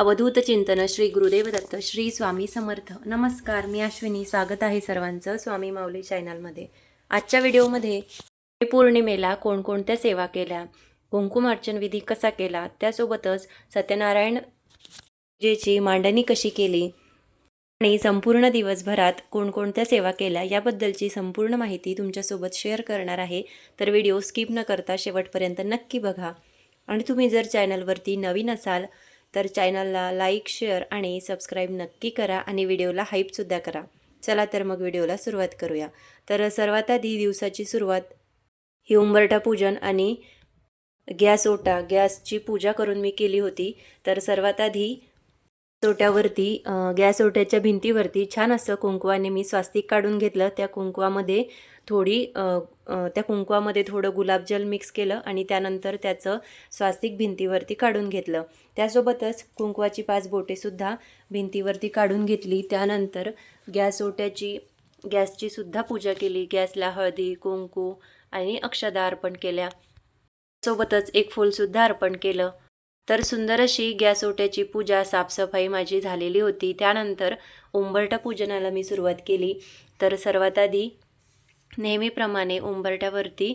अवधूत चिंतन श्री गुरुदेव दत्त श्री स्वामी समर्थ. नमस्कार मी अश्विनी. स्वागत आहे सर्वांचं स्वामी माऊली चॅनलमध्ये. आजच्या व्हिडिओमध्ये पौर्णिमेला कोणकोणत्या सेवा केल्या? कुंकुमार्चन विधी कसा केला? त्यासोबतच सत्यनारायण पूजेची मांडणी कशी केली? आणि संपूर्ण दिवसभरात कोणकोणत्या सेवा केल्या? याबद्दलची संपूर्ण माहिती तुमच्यासोबत शेअर करणार आहे. तर व्हिडिओ स्किप न करता शेवटपर्यंत नक्की बघा. आणि तुम्ही जर चॅनलवरती नवीन असाल तर चॅनलला लाईक शेअर आणि सबस्क्राईब नक्की करा आणि व्हिडिओला हाईपसुद्धा करा. चला तर मग व्हिडिओला सुरुवात करूया. तर सर्वात आधी दिवसाची सुरुवात ही उंबरठा पूजन आणि गॅस ओटा गॅसची पूजा करून मी केली होती. तर सर्वात आधी ओट्यावरती गॅस ओट्याच्या भिंतीवरती छान असं कुंकवाने मी स्वास्तिक काढून घेतलं. त्या कुंकवामध्ये थोडी त्या कुंकवामध्ये थोडं गुलाबजल मिक्स केलं आणि त्यानंतर त्याचं स्वास्तिक भिंतीवरती काढून घेतलं. त्यासोबतच कुंकवाची पाच बोटेसुद्धा भिंतीवरती काढून घेतली. त्यानंतर गॅस ओट्याची गॅसची सुद्धा पूजा केली. गॅसला हळदी कुंकू आणि अक्षदा अर्पण केल्या. सोबतच एक फूलसुद्धा अर्पण केलं. तर सुंदर अशी गॅस ओट्याची पूजा साफसफाई माझी झालेली होती. त्यानंतर उंबरटा पूजनाला मी सुरुवात केली. तर सर्वात आधी नेहमीप्रमाणे उंबरठ्यावरती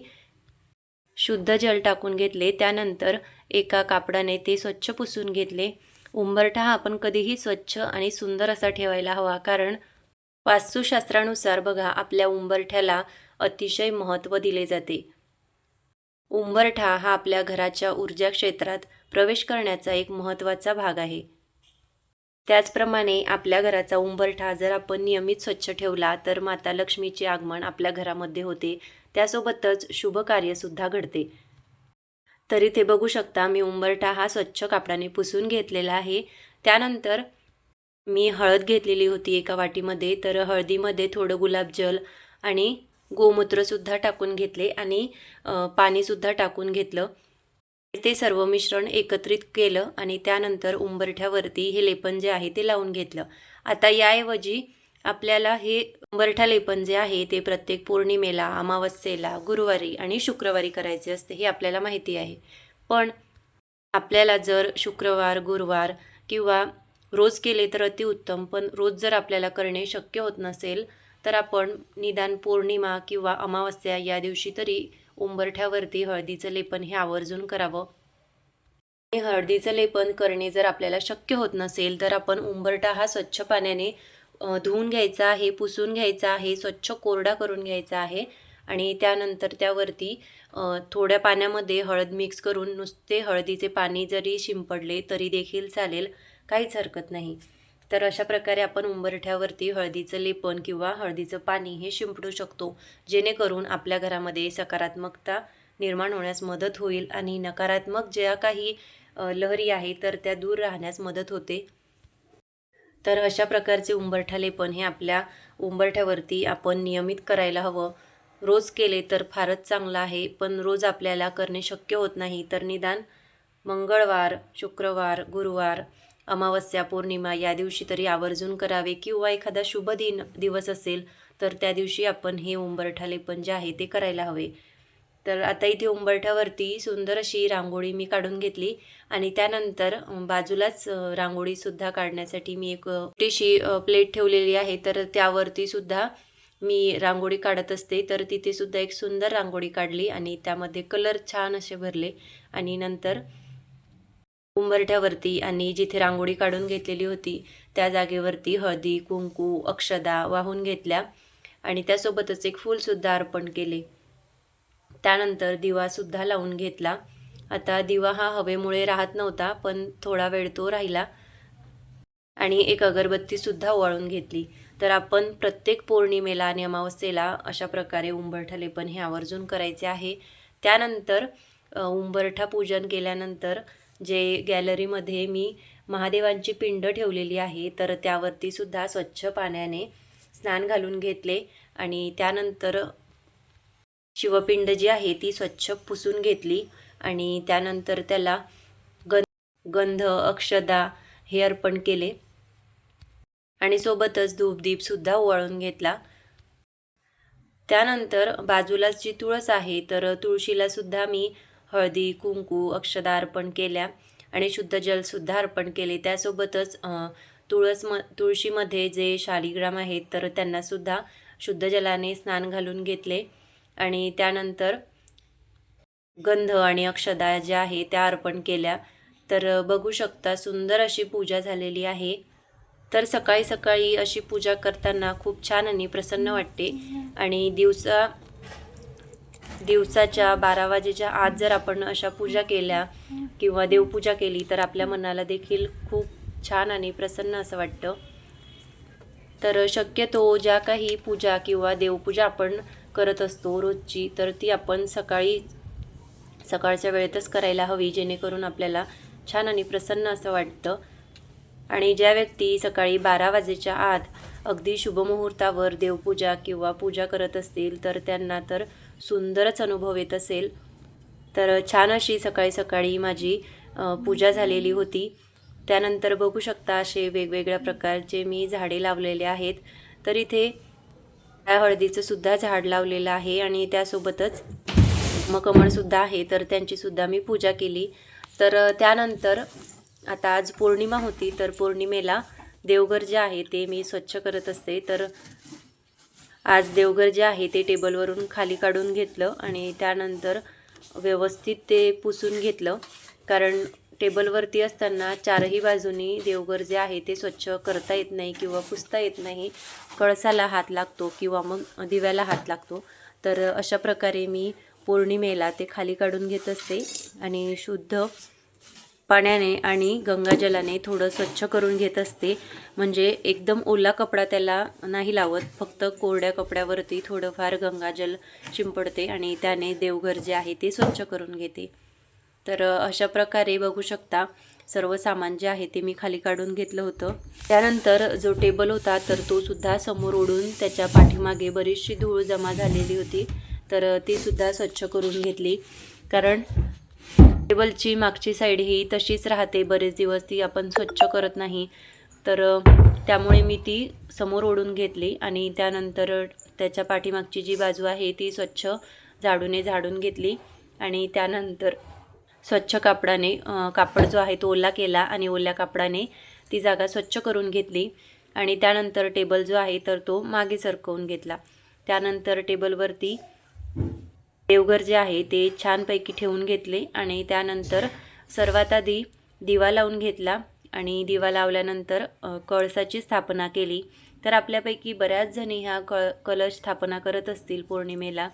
शुद्ध जल टाकून घेतले त्यानंतर एका कापडाने ते स्वच्छ पुसून घेतले. उंबरठा हा आपण कधीही स्वच्छ आणि सुंदर असा ठेवायला हवा कारण वास्तुशास्त्रानुसार बघा आपल्या उंबरठ्याला अतिशय महत्त्व दिले जाते. उंबरठा हा आपल्या घराच्या ऊर्जा क्षेत्रात प्रवेश करण्याचा एक महत्त्वाचा भाग आहे. त्याचप्रमाणे आपल्या घराचा उंबरठा जर आपण नियमित स्वच्छ ठेवला तर माता लक्ष्मीचे आगमन आपल्या घरामध्ये होते. त्यासोबतच शुभ कार्यसुद्धा घडते. तर इथे बघू शकता मी उंबरठा हा स्वच्छ कापडाने पुसून घेतलेला आहे. त्यानंतर मी हळद घेतलेली होती एका वाटीमध्ये तर हळदीमध्ये थोडं गुलाबजल आणि गोमूत्रसुद्धा टाकून घेतले आणि पाणीसुद्धा टाकून घेतलं. ते सर्व मिश्रण एकत्रित केलं आणि त्यानंतर उंबरठ्यावरती हे लेपन जे आहे ते लावून घेतलं. आता याऐवजी आपल्याला हे उंबरठा लेपन जे आहे ते प्रत्येक पौर्णिमेला अमावस्येला गुरुवारी आणि शुक्रवारी करायचे असते हे आपल्याला माहिती आहे. पण आपल्याला जर शुक्रवार गुरुवार किंवा रोज केले तर अतिउत्तम पण रोज जर आपल्याला करणे शक्य होत नसेल तर आपण निदान पौर्णिमा किंवा अमावस्या या दिवशी तरी उंबरठ्यावरती हळदीचं लेपन हे आवर्जून करावं. आणि हळदीचं लेपन करणे जर आपल्याला शक्य होत नसेल तर आपण उंबरठा हा स्वच्छ पाण्याने धुवून घ्यायचा आहे पुसून घ्यायचा आहे स्वच्छ कोरडा करून घ्यायचा आहे आणि त्यानंतर त्यावरती थोड्या पाण्यामध्ये हळद मिक्स करून नुसते हळदीचे पाणी जरी शिंपडले तरी देखील चालेल काहीच हरकत नाही. तर अशा प्रकारे आपण उंबरठ्यावरती हळदीचं लेपन किंवा हळदीचं पाणी हे शिंपडू शकतो जेणेकरून आपल्या घरामध्ये सकारात्मकता निर्माण होण्यास मदत होईल आणि नकारात्मक ज्या काही लहरी आहे तर त्या दूर राहण्यास मदत होते. तर अशा प्रकारचे उंबरठा लेपन हे आपल्या उंबरठ्यावरती आपण नियमित करायला हवं. रोज केले तर फारच चांगलं आहे पण रोज आपल्याला करणे शक्य होत नाही तर निदान मंगळवार शुक्रवार गुरुवार अमावस्या पौर्णिमा या दिवशी तरी आवर्जून करावे किंवा एखादा शुभ दिन दिवस असेल तर त्या दिवशी आपण हे उंबरठा लेपन जे आहे ते करायला हवे. तर आता इथे उंबरठ्यावरती सुंदर अशी रांगोळी मी काढून घेतली आणि त्यानंतर बाजूलाच रांगोळीसुद्धा काढण्यासाठी मी एक छोटीशी प्लेट ठेवलेली आहे. तर त्यावरती सुद्धा मी रांगोळी काढत असते. तर तिथे सुद्धा एक सुंदर रांगोळी काढली आणि त्यामध्ये कलर छान असे भरले आणि नंतर उंबरठ्यावरती आणि जिथे रांगोळी काढून घेतलेली होती त्या जागेवरती हळदी कुंकू अक्षदा वाहून घेतल्या आणि त्यासोबतच एक फूलसुद्धा अर्पण केले. त्यानंतर दिवासुद्धा लावून घेतला. आता दिवा हा हवेमुळे राहत नव्हता पण थोडा वेळ तो राहिला आणि एक अगरबत्तीसुद्धा ओवाळून घेतली. तर आपण प्रत्येक पौर्णिमेला आणि अमावस्येला अशा प्रकारे उंबरठा लेपन हे आवर्जून करायचे आहे. त्यानंतर उंबरठा पूजन केल्यानंतर जे गॅलरीमध्ये मी महादेवांची पिंड ठेवलेली आहे तर त्यावरती सुद्धा स्वच्छ पाण्याने स्नान घालून घेतले आणि त्यानंतर शिवपिंड जी आहे ती स्वच्छ पुसून घेतली आणि त्यानंतर त्याला गं गंध अक्षदा हे अर्पण केले. आणि सोबतच धूपदीपसुद्धा ओवाळून घेतला. त्यानंतर बाजूलाच जी तुळस आहे तर तुळशीला सुद्धा मी हळदी कुंकू अक्षदा अर्पण केल्या आणि शुद्ध जलसुद्धा अर्पण केले. त्यासोबतच तुळस म तुळशीमध्ये जे शालिग्राम आहेत तर त्यांनासुद्धा शुद्ध जलाने स्नान घालून घेतले. आणि त्यानंतर गंध आणि अक्षदा ज्या आहे त्या अर्पण केल्या. तर बघू शकता सुंदर अशी पूजा झालेली आहे. तर सकाळी सकाळी अशी पूजा करताना खूप छान आणि प्रसन्न वाटते. आणि दिवसा दिवसाच्या बारा वाजेच्या आत जर आपण अशा पूजा केल्या किंवा देवपूजा केली तर आपल्या मनाला देखील खूप छान आणि प्रसन्न असं वाटतं. तर शक्यतो ज्या काही पूजा किंवा देवपूजा आपण करत असतो रोजची तर ती आपण सकाळी सकाळच्या वेळेतच करायला हवी जेणेकरून आपल्याला छान आणि प्रसन्न असं वाटतं. आणि ज्या व्यक्ती सकाळी बारा वाजेच्या आत अगदी शुभमुहूर्तावर देवपूजा किंवा पूजा करत असतील तर त्यांना तर सुंदरच अनुभव येत असेल. तर छान अशी सकाळी सकाळी माझी पूजा झालेली होती. त्यानंतर बघू शकता असे वेगवेगळ्या प्रकारचे मी झाडे लावलेले आहेत. तर इथे त्या हळदीचं सुद्धा झाड लावलेलं आहे आणि त्यासोबतच मकमळसुद्धा आहे. तर त्यांचीसुद्धा मी पूजा केली. तर त्यानंतर आता आज पौर्णिमा होती. तर पौर्णिमेला देवघर जे आहे ते मी स्वच्छ करत असते. तर आज देवघर जे आहे ते टेबलवरून खाली काढून घेतलं आणि त्यानंतर व्यवस्थित ते पुसून घेतलं. कारण टेबलवरती असताना चारही बाजूनी देवघर जे आहे ते स्वच्छ करता येत नाही किंवा पुसता येत नाही. कळसाला हात लागतो किंवा मग दिव्याला हात लागतो. तर अशा प्रकारे मी पौर्णिमेला ते खाली काढून घेत असते आणि शुद्ध पाण्याने आणि गंगाजलाने थोडं स्वच्छ करून घेत असते. म्हणजे एकदम ओला कपडा त्याला नाही लावत फक्त कोरड्या कपड्यावरती थोडंफार गंगाजल शिंपडते आणि त्याने देवघर जे आहे ते स्वच्छ करून घेते. तर अशा प्रकारे बघू शकता सर्व सामान जे आहे ते मी खाली काढून घेतलं होतं. त्यानंतर जो टेबल होता तर तो सुद्धा समोर ओढून त्याच्या पाठीमागे बरीचशी धूळ जमा झालेली होती. तर ती सुद्धा स्वच्छ करून घेतली. कारण टेबलची मागची साईड ही तशीच राहते. बरेच दिवस ती आपण स्वच्छ करत नाही. तर त्यामुळे मी ती समोर ओढून घेतली आणि त्यानंतर त्याच्या पाठीमागची जी बाजू आहे ती स्वच्छ झाडूने झाडून घेतली आणि त्यानंतर स्वच्छ कापडाने कापड जो आहे तो ओला केला आणि ओल्या कापडाने ती जागा स्वच्छ करून घेतली आणि त्यानंतर टेबल जो आहे तर तो मागे सरकवून घेतला. त्यानंतर टेबलवरती देवघर जे आहे ते छानपैकी ठेवून घेतले आणि त्यानंतर सर्वात आधी दिवा लावून घेतला आणि दिवा लावल्यानंतर कळसाची स्थापना केली. तर आपल्यापैकी बऱ्याच जणी ह्या कळ कलश स्थापना करत असतील पौर्णिमेला.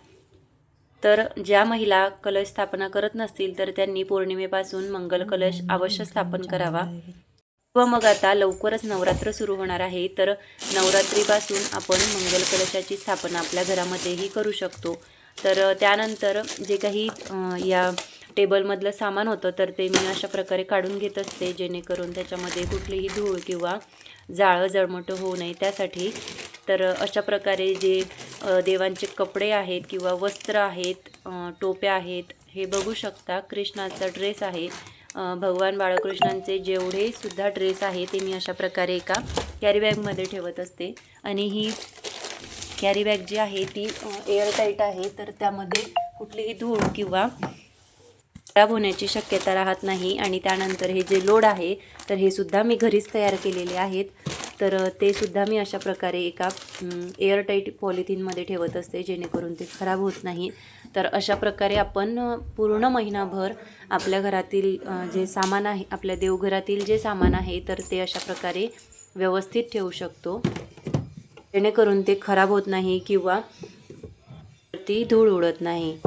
तर ज्या महिला कलश स्थापना करत नसतील तर त्यांनी पौर्णिमेपासून मंगल कलश अवश्य स्थापन करावा. व मग आता लवकरच नवरात्र सुरू होणार आहे. तर नवरात्रीपासून आपण मंगल कलशाची स्थापना आपल्या घरामध्येही करू शकतो. तर त्यानंतर जे काही या टेबलमधलं सामान होतं तर ते मी अशा प्रकारे काढून घेत असते जेणेकरून त्याच्यामध्ये कुठलीही धूळ किंवा जाळं जळमटं होऊ नये त्यासाठी. तर अशा प्रकारे जे देवांचे कपडे आहेत किंवा वस्त्र आहेत टोप्या आहेत हे बघू शकता कृष्णाचा ड्रेस आहे. भगवान बाळकृष्णांचे जेवढे सुद्धा ड्रेस आहे ते मी अशा प्रकारे एका कॅरीबॅगमध्ये ठेवत असते. आणि ही कॅरी बॅग जी आहे ती एअरटाईट आहे. तर त्यामध्ये कुठलीही धूळ किंवा खराब होण्याची शक्यता राहत नाही. आणि त्यानंतर हे जे लोड आहे तर हे सुद्धा मी घरीच तयार केलेले आहेत. तर ते सुद्धा मी अशा प्रकारे एका एअरटाईट पॉलिथिनमध्ये ठेवत असते जेणेकरून ते खराब होत नाही. तर अशा प्रकारे आपण पूर्ण महिनाभर आपल्या घरातील जे सामान आहे आपल्या देवघरातील जे सामान आहे तर ते अशा प्रकारे व्यवस्थित ठेवू शकतो. जेणेकरून ते खराब होत नाही किंवा ती धूळ उडत नाही.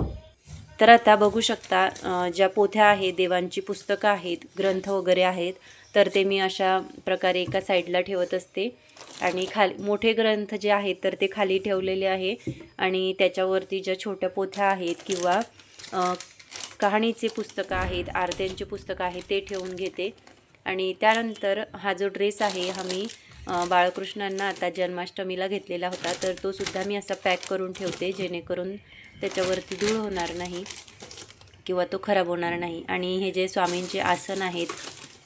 तर आता बघू शकता ज्या पोथ्या आहेत देवांची पुस्तकं आहेत ग्रंथ वगैरे आहेत तर ते मी अशा प्रकारे एका साईडला ठेवत असते. आणि खाली मोठे ग्रंथ जे आहेत तर ते खाली ठेवलेले आहे. आणि त्याच्यावरती ज्या छोट्या पोथ्या आहेत किंवा कहाणीचे पुस्तकं आहेत आरत्यांची पुस्तकं आहेत ते ठेवून घेते. आणि त्यानंतर हा जो ड्रेस आहे हा मी बाळकृष्णांना आता जन्माष्टमीला घेतलेला होता तर तो सुद्धा मी असा पॅक करून ठेवते जेणेकरून त्याच्यावरती धूळ होणार नाही किंवा तो खराब होणार नाही. आणि हे जे स्वामींचे आसन आहेत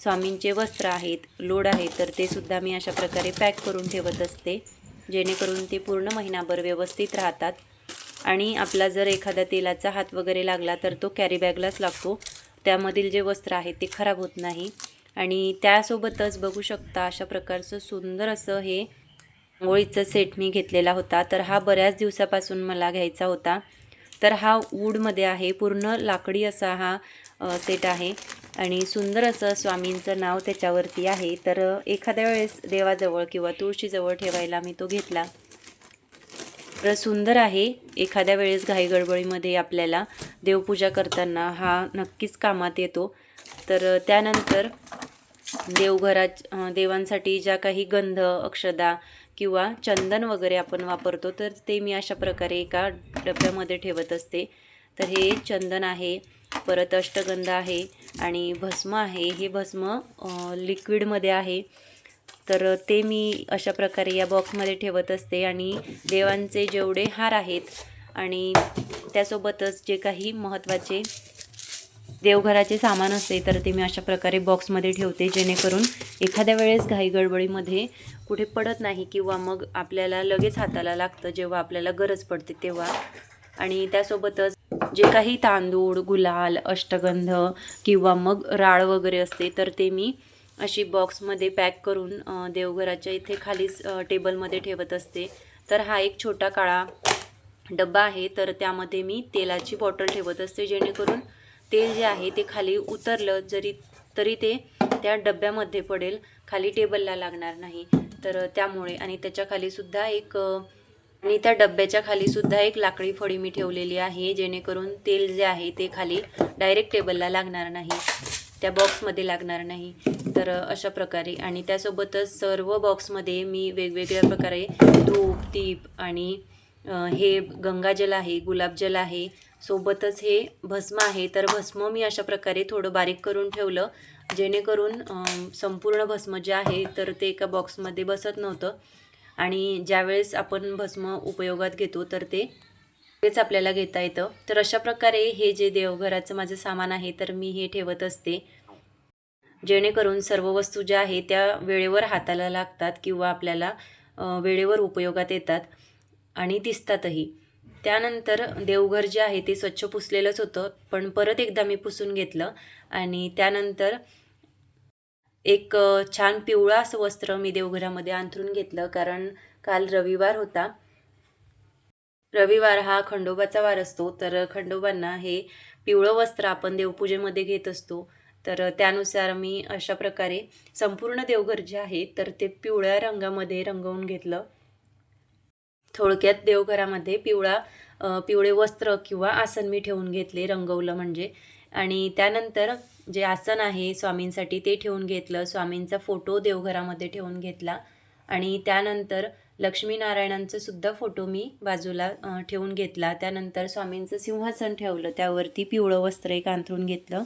स्वामींचे वस्त्र आहेत लोड आहेत तर ते सुद्धा मी अशा प्रकारे पॅक करून ठेवत असते जेणेकरून ते पूर्ण महिनाभर व्यवस्थित राहतात. आणि आपला जर एखादा तेलाचा हात वगैरे लागला तर तो कॅरीबॅगलाच लागतो. त्यामधील जे वस्त्र आहे ते खराब होत नाही. आणि त्यासोबतच बघू शकता अशा प्रकारचं सुंदर असं हे ओळीचं सेट मी घेतलेला होता. तर हा बऱ्याच दिवसापासून मला घ्यायचा होता. तर हा वूडमध्ये आहे. पूर्ण लाकडी असा हा सेट आहे. आणि सुंदर असं स्वामींचं नाव त्याच्यावरती आहे. तर एखाद्या वेळेस देवाजवळ किंवा तुळशीजवळ ठेवायला मी तो घेतला. तर सुंदर आहे. एखाद्या वेळेस घाईगडबडीमध्ये आपल्याला देवपूजा करताना हा नक्कीच कामात येतो. तर त्यानंतर देवघरात देवांसाठी ज्या काही गंध अक्षदा किंवा चंदन वगैरे आपण वापरतो तर ते मी अशा प्रकारे एका डब्यामध्ये ठेवत असते. तर हे चंदन आहे परत अष्टगंध आहे आणि भस्म आहे. हे भस्म लिक्विडमध्ये आहे. तर ते मी अशा प्रकारे या बॉक्समध्ये ठेवत असते आणि देवांचे जेवढे हार आहेत आणि त्यासोबतच जे काही महत्त्वाचे देवघराचे सामान असते तर ते मी अशा प्रकारे बॉक्समध्ये ठेवते जेणेकरून एखाद्या वेळेस घाई गडबडीमध्ये कुठे पडत नाही किंवा मग आपल्याला लगेच हाताला लागतं जेव्हा आपल्याला गरज पडते तेव्हा. आणि त्यासोबतच जे काही तांदूळ गुलाल अष्टगंध किंवा मग राळ वगैरे असते तर ते मी अशी बॉक्समध्ये पॅक करून देवघराच्या इथे खालीच टेबलमध्ये ठेवत असते. तर हा एक छोटा काळा डब्बा आहे तर त्यामध्ये मी तेलाची बॉटल ठेवत असते जेणेकरून तेल जे आहे ते खाली उतरलं जरी तरी ते त्या डब्यामध्ये पडेल. खाली टेबलला लागणार नाही. तर त्यामुळे आणि त्याच्या एक आणि त्या डब्याच्या खालीसुद्धा एक लाकडी फळी मी ठेवलेली आहे जेणेकरून तेल जे आहे ते खाली डायरेक्ट टेबलला लागणार नाही. त्या बॉक्समध्ये लागणार नाही. तर अशा प्रकारे आणि त्यासोबतच सर्व बॉक्समध्ये मी वेगवेगळ्या प्रकारे धूप दीप आणि हे गंगाजल आहे गुलाबजल आहे सोबतच हे भस्म आहे. तर भस्म मी अशा प्रकारे थोडं बारीक करून ठेवलं. जेणेकरून संपूर्ण भस्म जे आहे तर ते एका बॉक्समध्ये बसत नव्हतं. आणि ज्यावेळेस आपण भस्म उपयोगात घेतो तर ते तेच आपल्याला घेता येतं. तर अशा प्रकारे हे जे देवघराचं माझं सामान आहे तर मी हे ठेवत असते. जेणेकरून सर्व वस्तू ज्या आहे त्या वेळेवर हाताला लागतात किंवा आपल्याला वेळेवर उपयोगात येतात आणि दिसतातही. त्यानंतर देवघर जे आहे ते स्वच्छ पुसलेलंच होतं पण परत एकदा मी पुसून घेतलं आणि त्यानंतर एक छान पिवळा असं वस्त्र मी देवघरामध्ये अंथरून घेतलं कारण काल रविवार होता. रविवार हा खंडोबाचा वार असतो तर खंडोबांना हे पिवळं वस्त्र आपण देवपूजेमध्ये घेत असतो. तर त्यानुसार मी अशा प्रकारे संपूर्ण देवघर जे आहे तर ते पिवळ्या रंगामध्ये रंगवून घेतलं. थोडक्यात देवघरामध्ये पिवळा पिवळे वस्त्र किंवा आसन मी ठेवून घेतले रंगवलं म्हणजे. आणि त्यानंतर जे आसन आहे स्वामींसाठी ते ठेवून घेतलं स्वामींचा फोटो देवघरामध्ये ठेवून घेतला. आणि त्यानंतर लक्ष्मीनारायणांचा सुद्धा फोटो मी बाजूला ठेवून घेतला. त्यानंतर स्वामींचं सिंहासन ठेवलं त्यावरती पिवळं वस्त्र एक अंथरून घेतलं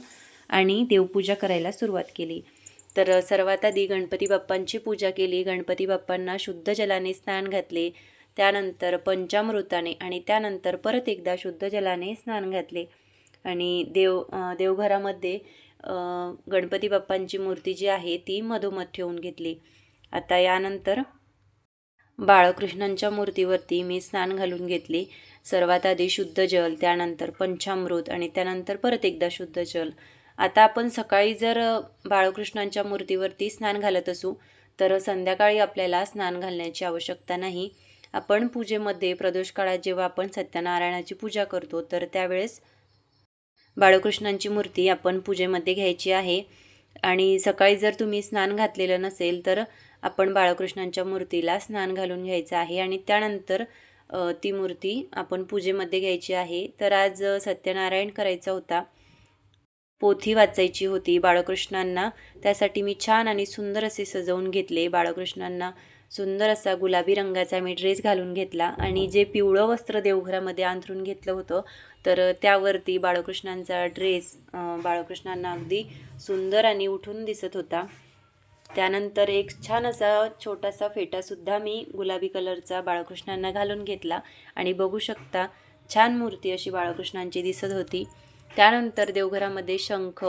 आणि देवपूजा करायला सुरुवात केली. तर सर्वात आधी गणपती बाप्पांची पूजा केली. गणपती बाप्पांना शुद्ध जलाने स्नान घातले. त्यानंतर पंचामृताने आणि त्यानंतर परत एकदा शुद्ध जलाने स्नान घातले. आणि देव देवघरामध्ये गणपती बाप्पांची मूर्ती जी आहे ती मधोमध ठेवून घेतली. आता यानंतर बाळकृष्णांच्या मूर्तीवरती मी स्नान घालून घेतले. सर्वात आधी शुद्ध जल त्यानंतर पंचामृत आणि त्यानंतर परत एकदा शुद्ध जल. आता आपण सकाळी जर बाळकृष्णांच्या मूर्तीवरती स्नान घालत असू तर संध्याकाळी आपल्याला स्नान घालण्याची आवश्यकता नाही. आपण पूजेमध्ये प्रदोष काळात जेव्हा आपण सत्यनारायणाची पूजा करतो तर त्यावेळेस बाळकृष्णांची मूर्ती आपण पूजेमध्ये घ्यायची आहे. आणि सकाळी जर तुम्ही स्नान घातलेलं नसेल तर आपण बाळकृष्णांच्या मूर्तीला स्नान घालून घ्यायचं आहे. आणि त्यानंतर ती मूर्ती आपण पूजेमध्ये घ्यायची आहे. तर आज सत्यनारायण करायचा होता. पोथी वाचायची होती बाळकृष्णांना. त्यासाठी मी छान आणि सुंदर असे सजवून घेतले बाळकृष्णांना. सुंदर असा गुलाबी रंगाचा मी ड्रेस घालून घेतला आणि जे पिवळं वस्त्र देवघरामध्ये अंथरून घेतलं होतं तर त्यावरती बाळकृष्णांचा ड्रेस बाळकृष्णांना अगदी सुंदर आणि उठून दिसत होता. त्यानंतर एक छान असा छोटासा फेटासुद्धा मी गुलाबी कलरचा बाळकृष्णांना घालून घेतला आणि बघू शकता छान मूर्ती अशी बाळकृष्णांची दिसत होती. त्यानंतर देवघरामध्ये शंख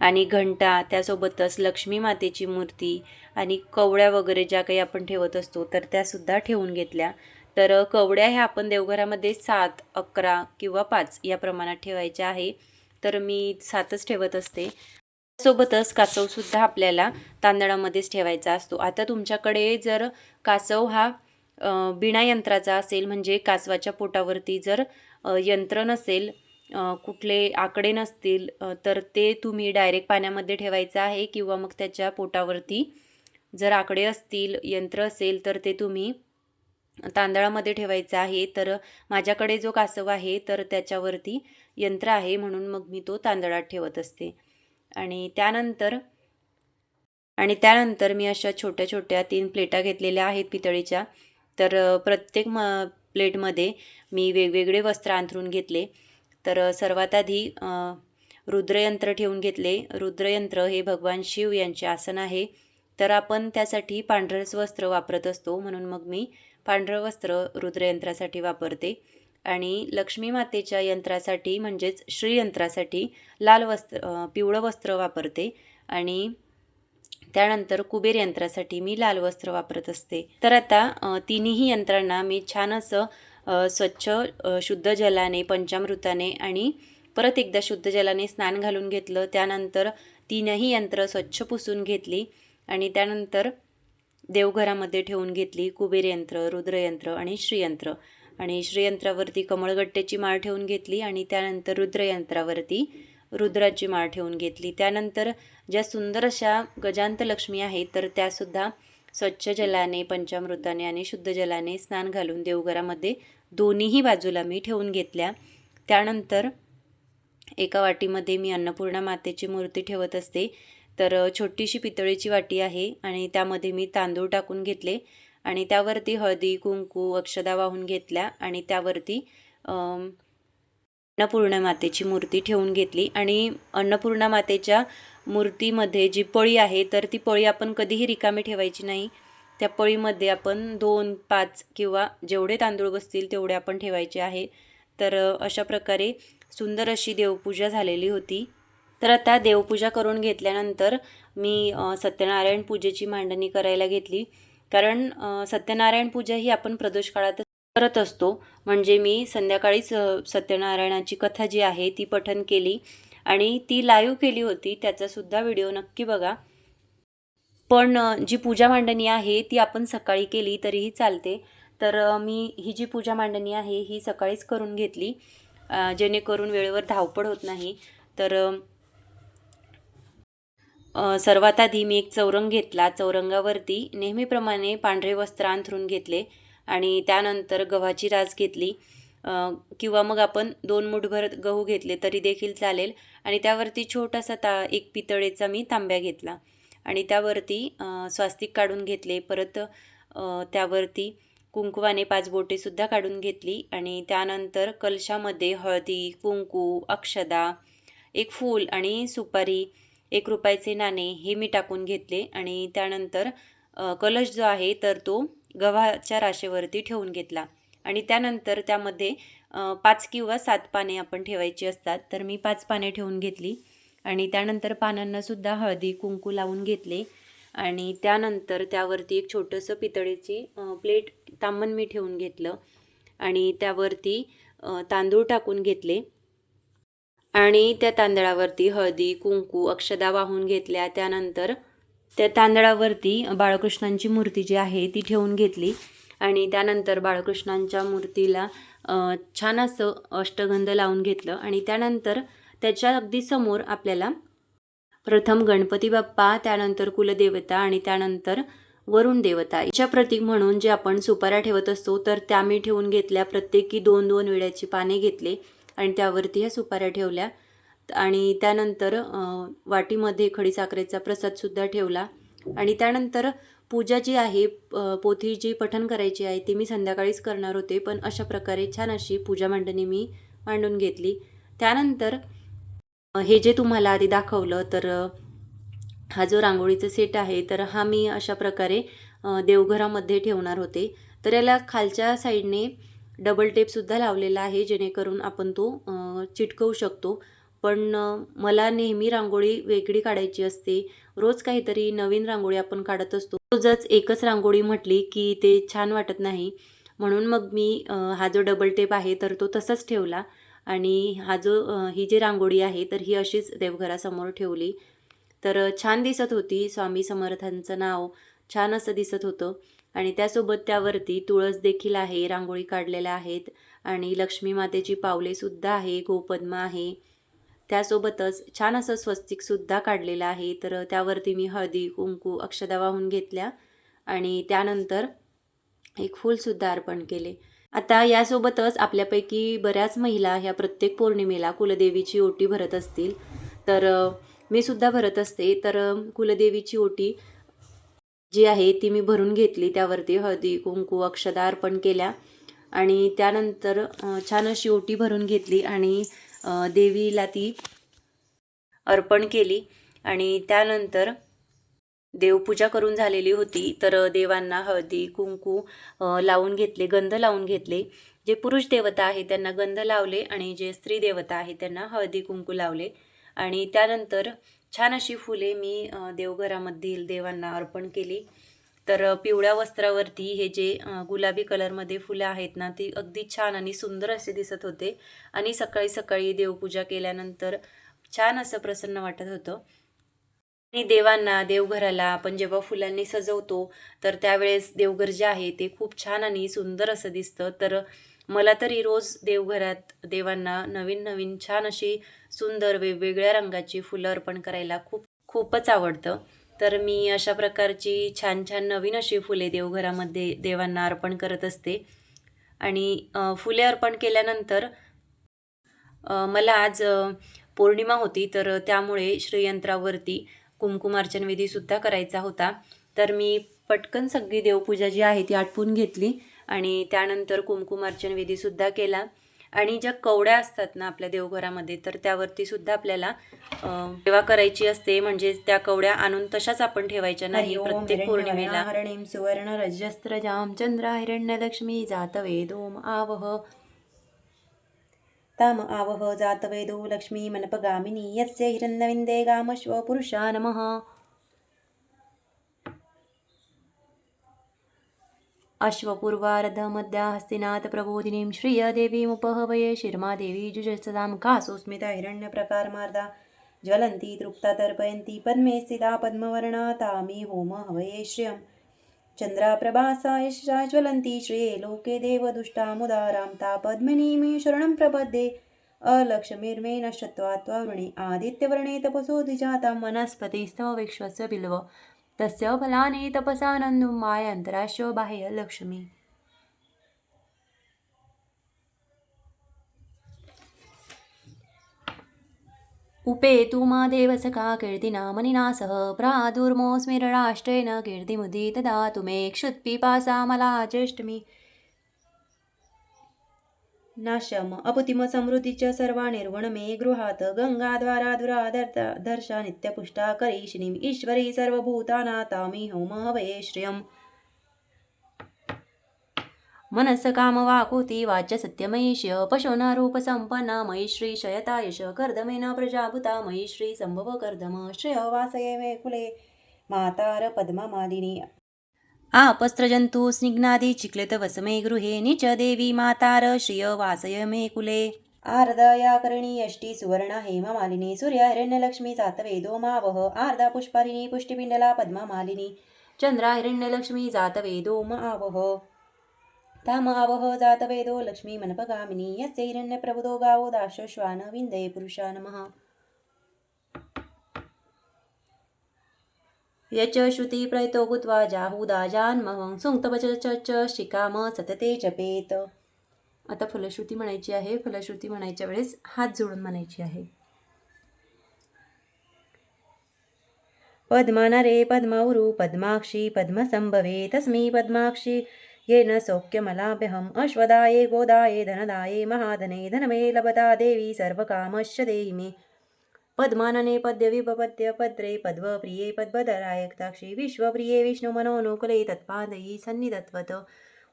आणि घंटा त्यासोबतच लक्ष्मी मातेची मूर्ती आणि कवड्या वगैरे ज्या काही आपण ठेवत असतो तर त्यासुद्धा ठेवून घेतल्या. तर कवड्या ह्या आपण देवघरामध्ये सात अकरा किंवा पाच या प्रमाणात ठेवायच्या आहे. तर मी सातच ठेवत असते. सोबतच कासवसुद्धा आपल्याला तांदळामध्येच ठेवायचा असतो. आता तुमच्याकडे जर कासव हा बिना यंत्राचा असेल म्हणजे कासवाच्या पोटावरती जर यंत्र नसेल कुठले आकडे नसतील तर ते तुम्ही डायरेक्ट पाण्यामध्ये ठेवायचं आहे किंवा मग त्याच्या पोटावरती जर आकडे असतील यंत्र असेल तर ते तुम्ही तांदळामध्ये ठेवायचं आहे. तर माझ्याकडे जो कासव आहे तर त्याच्यावरती यंत्र आहे म्हणून मग मी तो तांदळात ठेवत असते. आणि त्यानंतर आणि त्यानंतर मी अशा छोट्या छोट्या तीन प्लेटा घेतलेल्या आहेत पितळीच्या. तर प्रत्येक म प्लेटमध्ये मी वेगवेगळे वस्त्र अंथरून घेतले. तर सर्वात आधी रुद्रयंत्र ठेवून घेतले. रुद्रयंत्र हे भगवान शिव यांचे आसन आहे. तर आपण त्यासाठी पांढरंच वस्त्र वापरत असतो. म्हणून मग मी पांढरं वस्त्र रुद्रयंत्रासाठी वापरते. आणि लक्ष्मी मातेच्या यंत्रासाठी म्हणजेच श्रीयंत्रासाठी लाल वस्त्र पिवळं वस्त्र वापरते. आणि त्यानंतर कुबेर यंत्रासाठी मी लाल वस्त्र वापरत असते. तर आता तिन्ही यंत्रांना मी छान असं स्वच्छ शुद्ध जलाने पंचामृताने आणि परत एकदा शुद्ध जलाने स्नान घालून घेतलं. त्यानंतर तीनही यंत्र स्वच्छ पुसून घेतली आणि त्यानंतर देवघरामध्ये ठेवून घेतली कुबेर यंत्र रुद्रयंत्र आणि श्रीयंत्र. आणि श्रीयंत्रावरती कमळगट्ट्याची माळ ठेवून घेतली आणि त्यानंतर रुद्रयंत्रावरती रुद्राची माळ ठेवून घेतली. त्यानंतर ज्या सुंदर अशा गजांत लक्ष्मी आहेत तर त्यासुद्धा स्वच्छ जलाने पंचामृताने आणि शुद्ध जलाने स्नान घालून देवघरामध्ये दोन्हीही बाजूला मी ठेवून घेतल्या. त्यानंतर एका वाटीमध्ये मी अन्नपूर्णा मातेची मूर्ती ठेवत असते. तर छोटीशी पितळेची वाटी आहे आणि त्यामध्ये मी तांदूळ टाकून घेतले आणि त्यावरती हळदी कुंकू अक्षदा वाहून घेतल्या आणि त्यावरती अन्नपूर्णा मातेची मूर्ती ठेवून घेतली. आणि अन्नपूर्णा मातेच्या मूर्तीमध्ये जी पळी आहे तर ती पळी आपण कधीही रिकामी ठेवायची नाही. त्या पळीमध्ये आपण दोन पाच किंवा जेवढे तांदूळ बसतील तेवढे आपण ठेवायचे आहे. तर अशा प्रकारे सुंदर अशी देवपूजा झालेली होती. तर आता देवपूजा करून घेतल्यानंतर मी सत्यनारायण पूजेची मांडणी करायला घेतली. कारण सत्यनारायण पूजा ही आपण प्रदोष काळात करत असतो. म्हणजे मी संध्याकाळीच सत्यनारायणाची कथा जी आहे ती पठन केली आणि ती लाईव्ह केली होती. त्याचासुद्धा व्हिडिओ नक्की बघा. पण जी पूजा मांडणी आहे ती आपण सकाळी केली तरीही चालते. तर मी ही जी पूजा मांडणी आहे ही सकाळीच करून घेतली. जेणेकरून वेळेवर धावपळ होत नाही. तर सर्वात आधी मी एक चौरंग घेतला. चौरंगावरती नेहमीप्रमाणे पांढरे वस्त्र अंथरून घेतले आणि त्यानंतर गव्हाची रास घेतली. किंवा मग आपण दोन मुठभर गहू घेतले तरी देखील चालेल. आणि त्यावरती छोटासा ता एक पितळेचा मी तांब्या घेतला. आणि त्यावरती स्वास्तिक काढून घेतले. परत त्यावरती कुंकवाने पाच बोटेसुद्धा काढून घेतली आणि त्यानंतर कलशामध्ये हळदी कुंकू अक्षदा एक फूल आणि सुपारी एक रुपयाचे नाणे हे मी टाकून घेतले. आणि त्यानंतर कलश जो आहे तर तो गव्हाच्या राशेवरती ठेवून घेतला. आणि त्यानंतर त्यामध्ये पाच किंवा सात पाने आपण ठेवायची असतात तर मी पाच पाने ठेवून घेतली. आणि त्यानंतर पानांनासुद्धा हळदी कुंकू लावून घेतले. आणि त्यानंतर त्यावरती एक छोटंसं पितळेची प्लेट तांबण मी ठेवून घेतलं. आणि त्यावरती तांदूळ टाकून घेतले. आणि त्या तांदळावरती हळदी कुंकू अक्षदा वाहून घेतल्या. त्यानंतर त्या तांदळावरती बाळकृष्णांची मूर्ती जी आहे ती ठेवून घेतली. आणि त्यानंतर बाळकृष्णांच्या मूर्तीला छान असं अष्टगंध लावून घेतलं. आणि त्यानंतर त्याच्या अगदी समोर आपल्याला प्रथम गणपती बाप्पा त्यानंतर कुलदेवता आणि त्यानंतर वरुण देवता. याच्या प्रतीक म्हणून जे आपण सुपाऱ्या ठेवत असतो तर त्या मी ठेवून घेतल्या. प्रत्येकी दोन दोन विड्याची पाने घेतले आणि त्यावरती ह्या सुपाऱ्या ठेवल्या. आणि त्यानंतर वाटीमध्ये खडीसाखरेचा प्रसादसुद्धा ठेवला. आणि त्यानंतर पूजा जी आहे पोथी जी पठण करायची आहे ती मी संध्याकाळीच करणार होते. पण अशा प्रकारे छान अशी पूजा मांडणी मी मांडून घेतली. त्यानंतर हे जे तुम्हाला आधी दाखवलं तर हा जो रांगोळीचा सेट आहे तर हा मी अशा प्रकारे देवघरामध्ये ठेवणार होते. तर याला खालच्या साईडने डबल टेपसुद्धा लावलेला आहे जेणेकरून आपण तो चिटकवू शकतो. पण मला नेहमी रांगोळी वेगळी काढायची असते. रोज काहीतरी नवीन रांगोळी आपण काढत असतो. रोजच एकच रांगोळी म्हटली की ते छान वाटत नाही. म्हणून मग मी हा जो डबल टेप आहे तर तो तसाच ठेवला. आणि हा जो ही जी रांगोळी आहे तर ही अशीच देवघरासमोर ठेवली. तर छान दिसत होती स्वामी समर्थांचं नाव. छान असं दिसत होतं. आणि त्यासोबत त्यावरती तुळस देखील आहे रांगोळी काढलेल्या आहेत. आणि लक्ष्मी मातेची पावलेसुद्धा आहे गोपद्म आहे. त्यासोबतच छान असं स्वस्तिकसुद्धा काढलेलं आहे. तर त्यावरती मी हळदी कुंकू अक्षदा वाहून घेतल्या. आणि त्यानंतर एक फूलसुद्धा अर्पण केले. आता यासोबतच आपल्यापैकी बऱ्याच महिला ह्या प्रत्येक पौर्णिमेला कुलदेवीची ओटी भरत असतील. तर मी सुद्धा भरत असते. तर कुलदेवीची ओटी जी आहे ती मी भरून घेतली. त्यावरती हळदी कुंकू अक्षदा अर्पण केल्या. आणि त्यानंतर छान अशी ओटी भरून घेतली आणि देवीला ती अर्पण केली. आणि त्यानंतर देवपूजा करून झालेली होती. तर देवांना हळदी कुंकू लावून घेतले गंध लावून घेतले. जे पुरुष देवता आहे त्यांना गंध लावले आणि जे स्त्री देवता आहे त्यांना हळदी कुंकू लावले. आणि त्यानंतर छान अशी फुले मी देवघरामधील देवांना अर्पण केली. तर पिवळ्या वस्त्रावरती हे जे गुलाबी कलरमध्ये फुलं आहेत ना ती अगदी छान आणि सुंदर असे दिसत होते. आणि सकाळी सकाळी देवपूजा केल्यानंतर छान असं प्रसन्न वाटत होतं. आणि देवांना देवघराला आपण जेव्हा फुलांनी सजवतो तर त्यावेळेस देवघर जे आहे ते खूप छान आणि सुंदर असं दिसतं. तर मला तरी रोज देवघरात देवांना नवीन नवीन छान अशी सुंदर वेगवेगळ्या रंगाची फुलं अर्पण करायला खूप खूपच आवडतं. तर मी अशा प्रकारची छान छान नवीन अशी फुले देवघरामध्ये देवांना अर्पण करत असते. आणि फुले अर्पण केल्यानंतर मला आज पौर्णिमा होती तर त्यामुळे श्रीयंत्रावरती कुंकुमार्चन विधीसुद्धा करायचा होता. तर मी पटकन सगळी देवपूजा जी आहे ती आटपून घेतली आणि त्यानंतर कुंकुमार्चन विधीसुद्धा केला. आणि ज्या कवड्या असतात ना आपल्या देवघरामध्ये तर त्यावरती सुद्धा आपल्याला सेवा करायची असते. म्हणजे त्या कवड्या आणून तशाच आपण ठेवायच्या नाही. प्रत्येक पौर्णिमेला. हरणीम सुवर्ण रजस्त्रजाम चंद्रा हिरण्यलक्ष्मी जातवेदोम आवह. ताम आवह जातवेदो लक्ष्मी मनपगामिनी यस्य हिरन्नविन्दे गामश्व पुरुषा नमः। अश्वपूर्वार्धमध्या हस्तिनाथ प्रबोधिनीं श्रियदेवीमुपहवये शिर्मादेवी जुजसदां कासोस्मिता हिरण्यप्रकारमार्दा ज्वलन्ती तृप्ता तर्पयन्ती पद्मे स्थिता पद्मवर्णा तामी होम हवये श्रियम्। चन्द्राप्रभासाय ज्वलन्ति ज्वलन्ती श्रिये लोके देवदुष्टामुदारां ता पद्मिनीमे शरणं प्रपद्ये। अलक्ष्मीर्मे नश्यत्वात्वरुणे आदित्यवर्णे तपसो द्विजातां वनस्पतिस्तव विश्वस्य बिल्व। तस्य फलानि तपसानन्दुं मायन्तराश्व बाह्य उपे उपेतु मा देवसखा कीर्तिनामनिना सह प्रादुर्मोऽस्मिरराष्ट्रेण कीर्तिमुदित ददातु मे क्षुत्पिपासा मला ज्येष्ठमी नाशम अपुतिम समृद्धीच सर्वा निर्गुण मे गृहात गंगाद्वारा दुरादर्ता दर्शा नित्यपुष्टा करीशिनीम् ईश्वरी सर्वभूताना तामी होम हवये श्रियम्। मनस काम वाकुती वाच्य सत्यमयीश्य पशोना रूप संपन्ना मयी कर्दमेन प्रजाभूता मयी श्री संभव कर्दम श्रेय वासये मे कुले। मातार पद्मा मालिनी आपस्त्रजंतु स्निग्नादि चिक्लित वसमे गृहे निच देवी मातार श्रिय वासय मे कुले। आर्दया करणी यष्टी सुवर्ण हेमा मालिनी सूर्य हिरण्यलक्ष्मी जातवेदो मावह आर्दा पुष्पारिणी पुष्टिपिंडला पद्मामालिनी। चंद्रा हिरण्यलक्ष्मी जातवेदो आवह ताम जातवेदो लक्ष्मी मनपगामिनी यस्य हिरण्यप्रबुदो गावो दाशश्वान विन्दे पुरुषा नमः। यच श्रुती प्रयतो गुत्वा जाहुदाजान्महं सुङ्क्तवच च शिकाम सतते जपेत। आता फलश्रुती म्हणायची आहे फलश्रुती म्हणायच्या वेळेस हात जोडून म्हणायची आहे. पद्मानरे पद्मौरु पद्माक्षी पद्मसंभवे तस्मी पद्माक्षी येन सौख्यमलाभ्यहम्। अश्वदाये गोदाये धनदाये महाधने धनमे लभता देवी सर्वकामश्च देहि मे पद्मानने पद्यविपपद्य पद्रे पद्मप्रिये पद्मधरायक्ताक्षी विश्वप्रिये विष्णुमनोनुकुले तत्पादयी सन्निधत्वत।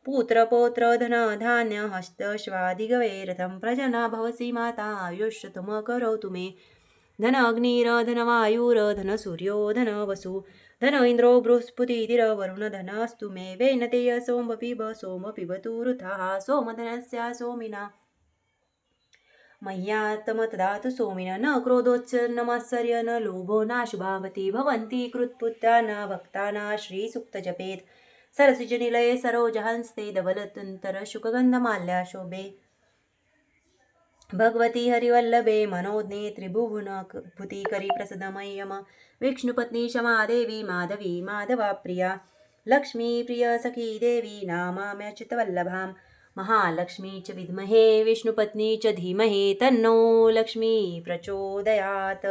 पुत्रपौत्र धन धान्य हस्तश्वादिगवेरथं प्रजना भवसि माता आयुष्यतम करोतु मे। धन अग्निर धन धन सूर्यो धन वसु धन इन्द्रो बृहस्पतितिर वरुण धनस्तु मे वेनतेय सोम पिब सोम पिबतु वृथाः सोमधनस्य सोमिना। मह्यात्मतदातु सोमिन न क्रोधोच्चर्नमात्सर्य न लोभो नाशुभावती भवन्ति कृत्पुत्रा न भक्ता न श्रीसुक्तजपेत् सरसिजनिलये सरोजहंस्ते धवलतुन्तर शोभे। भगवती हरिवल्लभे मनोज्ञे त्रिभुवन भूतिकरी प्रसदमय्यम विष्णुपत्नी क्षमादेवी माधवी माधवा प्रिया। लक्ष्मी प्रिय सखी देवी नामाम्यच्युतवल्लभां महालक्ष्मी च विद्महे विष्णुपत्नी च धीमहे तन्नो लक्ष्मी प्रचोदयात्।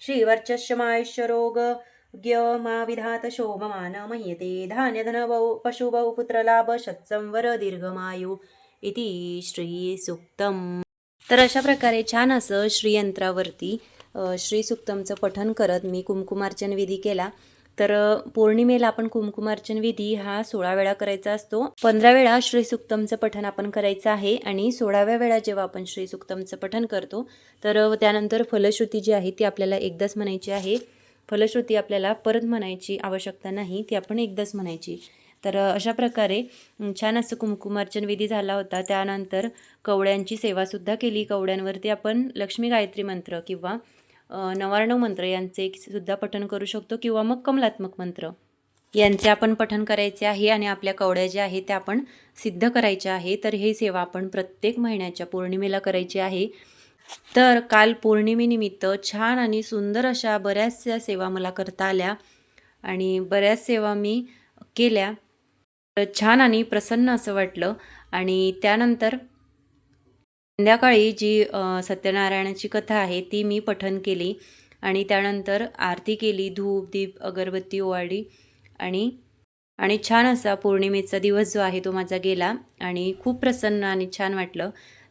श्रीवर्चश्यमायुष्यरोग मा विधात शोभमान मह्यते धान्यधनवौ पशुवौ पुत्रलाभ शत्संवर दीर्घमायु। इति श्रीसूक्तम्। तर अशा प्रकारे छान असं श्रीयंत्रावरती श्रीसुक्तमचं पठन करत मी कुमकुमार्चन विधी केला. तर पौर्णिमेला आपण कुमकुमार्चन विधी हा सोळा वेळा करायचा असतो. पंधरा वेळा श्रीसुक्तमचं पठन आपण करायचं आहे आणि सोळाव्या वेळा जेव्हा आपण श्रीसुक्तमचं पठन करतो तर त्यानंतर फलश्रुती जी आहे ती आपल्याला एकदाच म्हणायची आहे. फलश्रुती आपल्याला परत म्हणायची आवश्यकता नाही ती आपण एकदाच म्हणायची. तर अशा प्रकारे छान असं कुमकुमार्चन विधी झाला होता. त्यानंतर कवड्यांची सेवासुद्धा केली. कवड्यांवरती आपण लक्ष्मी गायत्री मंत्र किंवा नवारणव मंत्र यांचे सुद्धा पठण करू शकतो किंवा मग कमलात्मक मंत्र यांचे आपण पठण करायचे आहे आणि आपल्या कवड्या ज्या आहेत त्या आपण सिद्ध करायच्या आहे. तर ही सेवा आपण प्रत्येक महिन्याच्या पौर्णिमेला करायची आहे. तर काल पौर्णिमेनिमित्त छान आणि सुंदर अशा बऱ्याचशा सेवा मला करता आल्या आणि बऱ्याच सेवा मी केल्या. छान आणि प्रसन्न असं वाटलं. आणि त्यानंतर संध्याकाळी जी सत्यनारायणाची कथा आहे ती मी पठन केली. आणि त्यानंतर आरती केली धूप दीप अगरबत्ती ओवाळली आणि आणि छान असा पौर्णिमेचा दिवस जो आहे तो माझा गेला. आणि खूप प्रसन्न आणि छान वाटलं.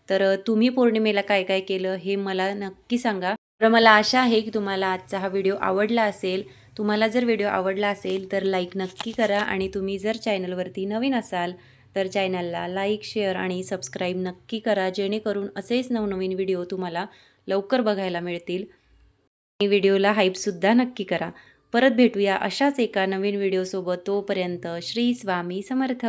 तर तुम्ही पौर्णिमेला काय काय केलं हे मला नक्की सांगा. तर मला आशा आहे की तुम्हाला आजचा हा व्हिडिओ आवडला असेल. तुम्हाला जर व्हिडिओ आवडला असेल तर लाईक नक्की करा आणि तुम्ही जर चॅनलवरती नवीन असाल तर चॅनलला लाईक शेअर आणि सबस्क्राईब नक्की करा जेणेकरून असेच नवनवीन व्हिडिओ तुम्हाला लवकर बघायला मिळतील. आणि व्हिडिओला हाईपसुद्धा नक्की करा. परत भेटूया अशाच एका नवीन व्हिडिओसोबत. तोपर्यंत श्री स्वामी समर्थ.